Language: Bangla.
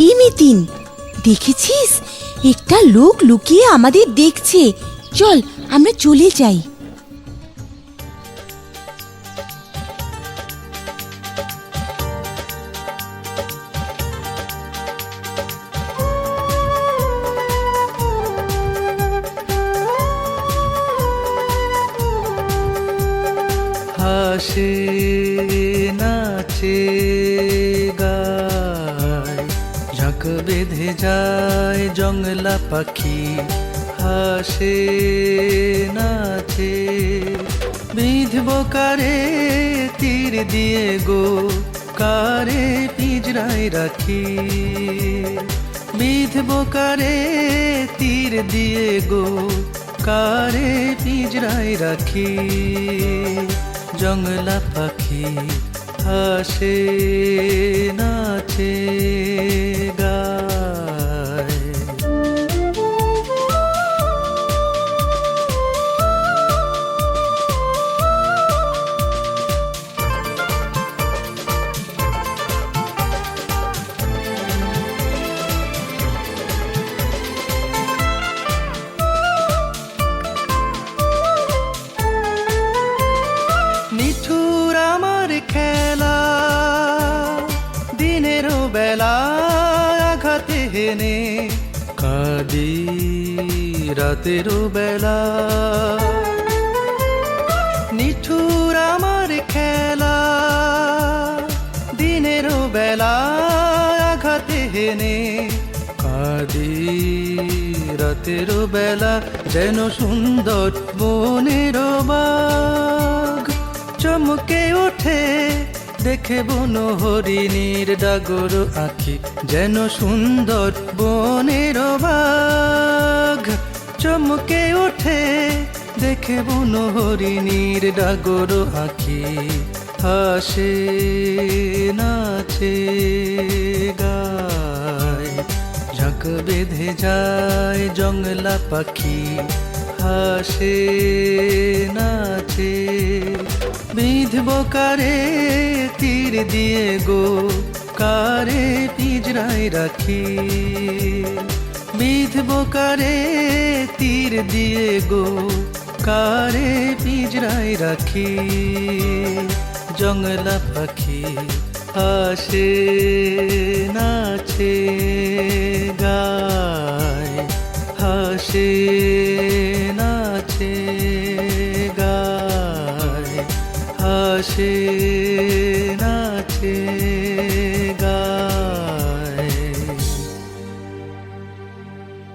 এই মিতিন দেখেছিস? একটা লোক লুকিয়ে আমাদের দেখছে। চল আমরা চলে যাই। হাসে নাচে। ঝাঁক বেঁধে যায় জংলা পাখি, হাসে, নাচে। বিধব কারে তীর দিয়ে গো, কারে পিজরায় রাখি। বিধব কারে তীর দিয়ে গো, কারে পিজরায় রাখি। জংলা পাখি, হাসে, নাচে। হেনে কাঁদি রাতেরও বেলা। নিঠুর আমার খেলা, দিনের বেলা আঘাতে হেনে কাঁদি রাতের বেলা, যেন সুন্দর বনের বাগ চমকে ওঠে দেখে বন হরিণীর ডাগর আখি, যেন সুন্দর বনের বাঘ। চমকে ওঠে, দেখে বন হরিণীর ডাগর আখি। হাসে, নাচে, গায়। ঝাঁক বেঁধে যায় জংলা পাখি। হাসে, নাচে বিঁধব কারে, তীর দিয়ে গো কারে পিজরায় রাখি। বিঁধব কারে, তীর দিয়ে গো কারে পিজরায় রাখি। জঙ্গলা পাখি আসে, নাচে, গায়, হাসে। আকাশে নাচে